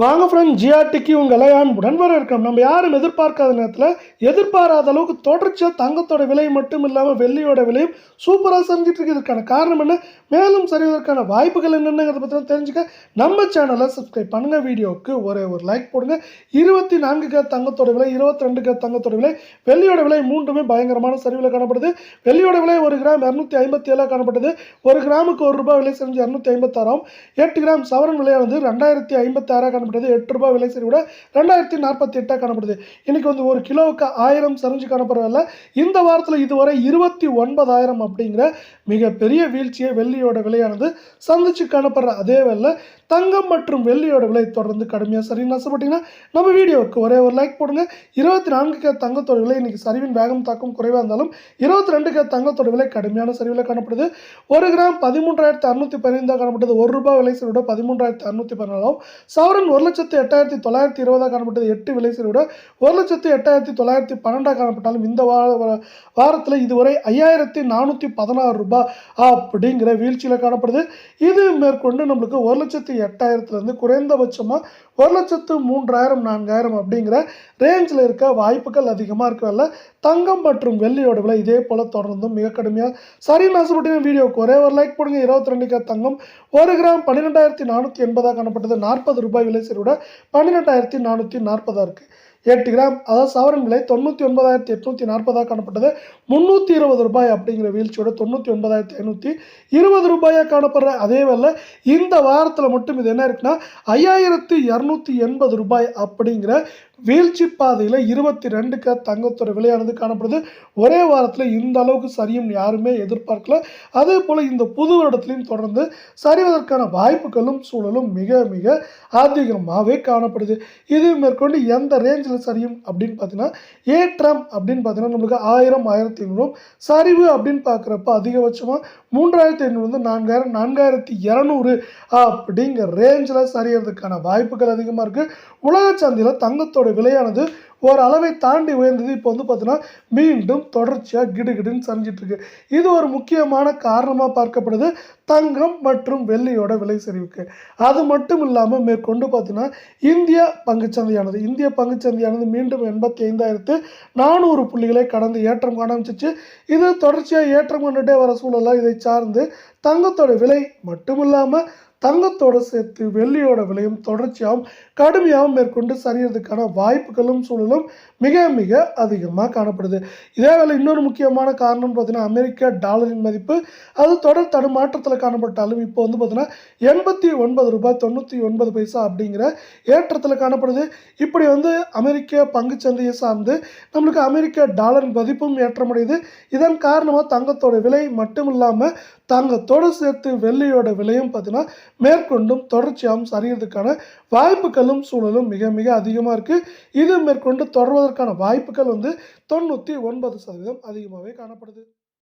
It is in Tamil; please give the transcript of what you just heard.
வாங்க ஃப்ரெண்ட் ஜிஆர்டிக்கு உங்களை அன்புடன் வரவேற்கிறோம் நம்ம யாரும் எதிர்பார்க்காத நேரத்தில் எதிர்பாராத அளவுக்கு தொடர்ச்சியாக தங்கத்தோட விலை மட்டும் இல்லாமல் வெள்ளியோட விலையும் சூப்பராக சரிஞ்சிட்டு இருக்கு. காரணம் என்ன? மேலும் சரிவதற்கான வாய்ப்புகள் என்னென்னங்கிறத பற்றி தெரிஞ்சுக்க நம்ம சேனலை சப்ஸ்கிரைப் பண்ணுங்கள் வீடியோவுக்கு ஒரே ஒரு லைக் போடுங்க. இருபத்தி நான்கு கே தங்கத்தோட விலை இருபத்தி ரெண்டு கே தங்கத்தோட விலை வெள்ளியோட விலை மூன்றுமே பயங்கரமான சரிவில் காணப்படுது. வெள்ளியோட விலை ஒரு கிராம் இரநூத்தி ஐம்பத்தி ஏழாக காணப்படுது. ஒரு கிராமுக்கு ஒரு ரூபாய் விலை செஞ்சு இரநூத்தி ஐம்பத்தாறாம். எட்டு கிராம் சவரன் விலையானது ரெண்டாயிரத்தி ஐம்பத்தாறாக காணப்படுது எட்டு ரூபாய் விலை சரி விட ரெண்டாயிரத்தி நாற்பத்தி எட்டாக காணப்படுது. இன்றைக்கி வந்து ஒரு கிலோவுக்கு ஆயிரம் சரிஞ்சு காணப்படுறதில்ல இந்த வாரத்தில் இதுவரை இருபத்தி ஒன்பதாயிரம் அப்படிங்கிற மிகப்பெரிய வீழ்ச்சியை வெள்ளியோட விலையானது சந்திச்சு காணப்படுற அதே வேலை தங்கம் மற்றும் வெள்ளியோட விலை தொடர்ந்து கடுமையாக சரின்னு ஆசைப்பட்டீங்கன்னா நம்ம வீடியோவுக்கு ஒரே ஒரு லைக் போடுங்க. இருபத்தி நான்கு கே தங்கத்தோட விலை இன்றைக்கி சரிவின் வேகம் தாக்கம் குறைவாக இருந்தாலும் இருபத்தி ரெண்டு கே தங்கத்தோட விலை கடுமையான சரிவில் காணப்படுது. ஒரு கிராம் பதிமூன்றாயிரத்தி அறுநூற்றி பதினைந்தாக காணப்பட்டது. ஒரு ரூபாய் விலை சரி விட பதிமூன்றாயிரத்தி அறுநூற்றி பதினாலும் சவரன் ஒரு லட்சத்து எட்டாயிரத்தி தொள்ளாயிரத்தி இருபதாக காணப்பட்டது எட்டு விலை விட ஒரு லட்சத்து எட்டாயிரத்தி தொள்ளாயிரத்தி பன்னெண்டாக காணப்பட்டாலும் இந்த வார வாரத்தில் இதுவரை ஐயாயிரத்தி நானூற்றி பதினாறு ரூபாய் அப்படிங்கிற வீழ்ச்சியில் காணப்படுது. இது மேற்கொண்டு நம்மளுக்கு ஒரு லட்சத்து எட்டாயிரத்துலேருந்து குறைந்தபட்சமாக ஒரு லட்சத்து மூன்றாயிரம் நான்காயிரம் அப்படிங்கிற ரேஞ்சில் இருக்க வாய்ப்புகள் அதிகமாக இருக்கவில்ல தங்கம் மற்றும் வெள்ளியோட விலை இதே போல் தொடர்ந்தும் மிக கடுமையாக சரி நாசப்பட்டின வீடியோவுக்கு ஒரே ஒரு லைக் போடுங்க. இருபத்தி ரெண்டு தங்கம் ஒரு கிராம் பன்னிரெண்டாயிரத்தி நானூற்றி எண்பதாக காணப்பட்டது. நாற்பது ரூபாய் விலை சரிவிட பன்னிரெண்டாயிரத்தி நானூற்றி நாற்பதாக இருக்குது எட்டு கிராம். அதாவது சவரன் விலை தொண்ணூற்றி ஒன்பதாயிரத்தி எட்நூற்றி நாற்பதாக காணப்பட்டது. முந்நூற்றி இருபது ரூபாய் அப்படிங்கிற வீழ்ச்சியோட தொண்ணூற்றி ஒன்பதாயிரத்தி ஐநூற்றி இருபது ரூபாயாக காணப்படுற அதே வேலை இந்த வாரத்தில் மட்டும் இது என்ன இருக்குன்னா ஐயாயிரத்து இரநூத்தி எண்பது ரூபாய் அப்படிங்கிற வீழ்ச்சி பாதையில் இருபத்தி ரெண்டுக்கு தங்கத்தோட விலையானது காணப்படுது. ஒரே வாரத்தில் இந்த அளவுக்கு சரியும் யாருமே எதிர்பார்க்கல. அதே போல் இந்த புது வருடத்துலையும் தொடர்ந்து சரிவதற்கான வாய்ப்புகளும் சூழலும் மிக மிக அதிகமாகவே காணப்படுது. இது மேற்கொண்டு எந்த ரேஞ்சில் சரியும் அப்படின்னு பார்த்தீங்கன்னா ஏற்றம் அப்படின்னு பார்த்தீங்கன்னா நம்மளுக்கு ஆயிரம் ஆயிரத்தி ஐநூறும் சரிவு அப்படின்னு பார்க்குறப்ப அதிகபட்சமாக மூன்றாயிரத்தி ஐநூறுலேருந்து நான்காயிரம் நான்காயிரத்தி இரநூறு அப்படிங்கிற ரேஞ்சில் சரியறதுக்கான வாய்ப்புகள் அதிகமாக இருக்குது உலக சந்தையில் தங்கத்தோட விலையானது ஒரு அளவை தாண்டி உயர்ந்தது. இப்போ வந்து பார்த்தீங்கன்னா மீண்டும் தொடர்ச்சியாக கிடுகிடுன்னு சரிஞ்சிட்ருக்கு இது ஒரு முக்கியமான காரணமாக பார்க்கப்படுது. தங்கம் மற்றும் வெள்ளியோட விலை சரிவுக்கு. அது மட்டும் இல்லாமல் மேற்கொண்டு பார்த்தீங்கன்னா இந்திய பங்குச்சந்தையானது. இந்திய பங்குச்சந்தையானது மீண்டும் எண்பத்தி ஐந்தாயிரத்து நானூறு புள்ளிகளை கடந்து ஏற்றம் காணாமிச்சிச்சு இது தொடர்ச்சியாக ஏற்றம் கொண்டுட்டே வர சூழலாக இதை சார்ந்து தங்கத்தோட விலை மட்டும் இல்லாமல் தங்கத்தோடு சேர்த்து வெள்ளியோட விலையும் தொடர்ச்சியாகவும் கடுமையாகவும் மேற்கொண்டு சரியறதுக்கான வாய்ப்புகளும் சூழலும் மிக மிக அதிகமாக காணப்படுது. இதே வேலை இன்னொரு முக்கியமான காரணம்னு பார்த்தீங்கன்னா அமெரிக்க டாலரின் மதிப்பு. அது தொடர் தடுமாற்றத்தில் காணப்பட்டாலும் இப்போ வந்து பார்த்தீங்கன்னா எண்பத்தி ஒன்பது ரூபாய் தொண்ணூற்றி ஒன்பது பைசா அப்படிங்கிற ஏற்றத்தில் காணப்படுது. இப்படி வந்து அமெரிக்க பங்குச்சந்தையை சார்ந்து நம்மளுக்கு அமெரிக்க டாலரின் மதிப்பும் ஏற்றமடையுது. இதன் காரணமாக தங்கத்தோட விலை மட்டும் இல்லாமல் தங்கத்தோடு சேர்த்து வெள்ளியோட விலையும் பார்த்தீங்கன்னா மேற்கொண்டும் தொடர்ச்சியாகவும் சரியறதுக்கான வாய்ப்புகளும் சூழலும் மிக மிக அதிகமாக இருக்குது இது மேற்கொண்டு தொடர்வதற்கான வாய்ப்புகள் வந்து தொண்ணூற்றி ஒன்பது சதவீதம் அதிகமாகவே காணப்படுது.